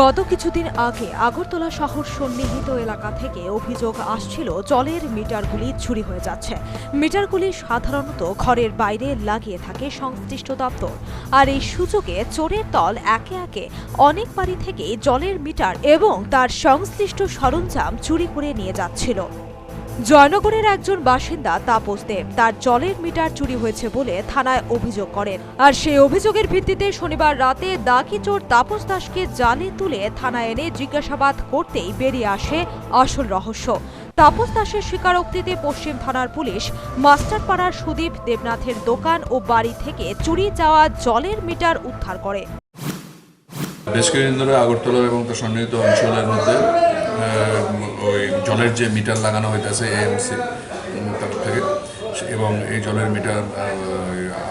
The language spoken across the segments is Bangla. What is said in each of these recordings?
গত কিছুদিন আগে আগরতলা শহর সন্নিহিত এলাকা থেকে অভিযোগ আসছিল, জলের মিটারগুলি চুরি হয়ে যাচ্ছে। মিটারগুলি সাধারণত ঘরের বাইরে লাগিয়ে থাকে সংশ্লিষ্ট দপ্তর। আর এই সুযোগে চোরের দল একে একে অনেক বাড়ি থেকে জলের মিটার এবং তার সংশ্লিষ্ট সরঞ্জাম চুরি করে নিয়ে যাচ্ছিল। জয়নগরের একজন বাসিন্দা তাপস দেব। তার জলের মিটার চুরি হয়েছে বলে থানায় অভিযোগ করেন। আর সেই অভিযোগের ভিত্তিতে শনিবার রাতে দাকি চোর তাপস দাসকে জালে তুলে থানায় এনে জিজ্ঞাসাবাদ করতেই বেরিয়ে আসে আসল রহস্য। তাপস দাসের স্বীকারোক্তিতে পশ্চিম থানার পুলিশ মাস্টারপাড়ার সুদীপ দেবনাথের দোকান ও বাড়ি থেকে চুরি যাওয়া জলের মিটার উদ্ধার করে। বেশ কিছুদিন ধরে আগরতলা এবং তার সন্নিহিত অঞ্চলের মধ্যে ওই জলের যে মিটার লাগানো হইতেছে এএমসি তরফ থেকে, এবং এই জলের মিটার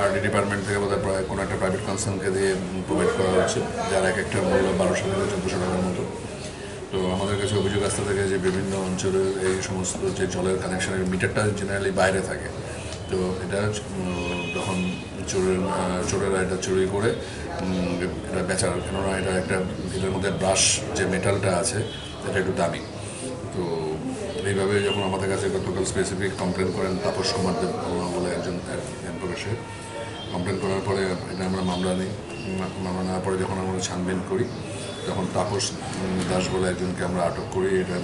আরডি ডিপার্টমেন্ট থেকে বোধহয় প্রায় কোনো একটা প্রাইভেট কনসার্নকে দিয়ে প্রোভাইড করা হচ্ছে, যার এক একটা মূল্য বারোশো থেকে চোদ্দোশো টাকার মতো। তো আমাদের কাছে অভিযোগ আসতে থাকে যে বিভিন্ন অঞ্চলের এই সমস্ত যে জলের কানেকশনের মিটারটা জেনারেলি বাইরে থাকে। তো এটা তখন চোরের চোরেরা এটা চুরি করে এটা বেচার, কেননা এটা একটা এটার মধ্যে ব্রাশ যে মেটালটা আছে, এটা একটু দামি। এইভাবে যখন আমাদের কাছে গতকাল স্পেসিফিক কমপ্লেন করেন তাপস কুমার দেব বলে একজন প্রকাশে। কমপ্লেন করার পরে এটা আমরা মামলা নিই। মামলা নেওয়ার পরে যখন আমরা ছানবিন করি, তখন তাপস দাস বলে একজনকে আমরা আটক করি। এটা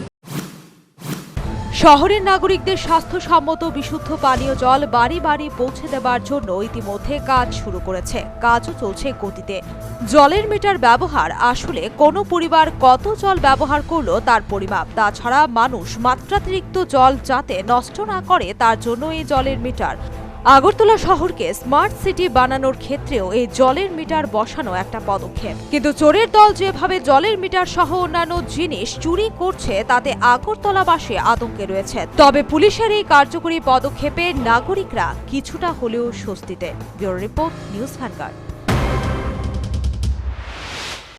শহরের নাগরিকদের স্বাস্থ্যসম্মত বিশুদ্ধ পানীয় জল বাড়ি বাড়ি পৌঁছে দেবার জন্য ইতিমধ্যে কাজ শুরু করেছে। কাজও চলছে গতিতে। জলের মিটার ব্যবহার, আসলে কোনো পরিবার কত জল ব্যবহার করল তার পরিমাপ। তাছাড়া মানুষ মাত্রাতিরিক্ত জল যাতে নষ্ট না করে তার জন্য এই জলের মিটার। আগরতলা শহরকে স্মার্ট সিটি বানানোর ক্ষেত্রেও এই জলের মিটার বসানো একটা পদক্ষেপ। কিন্তু চোরের দল যেভাবে জলের মিটার সহ অন্যান্য জিনিস চুরি করছে, তাতে আগরতলাবাসী আতঙ্কে রয়েছে। তবে পুলিশের এই কার্যকরী পদক্ষেপে নাগরিকরা কিছুটা হলেও স্বস্তিতে। Bureau report, news vanguard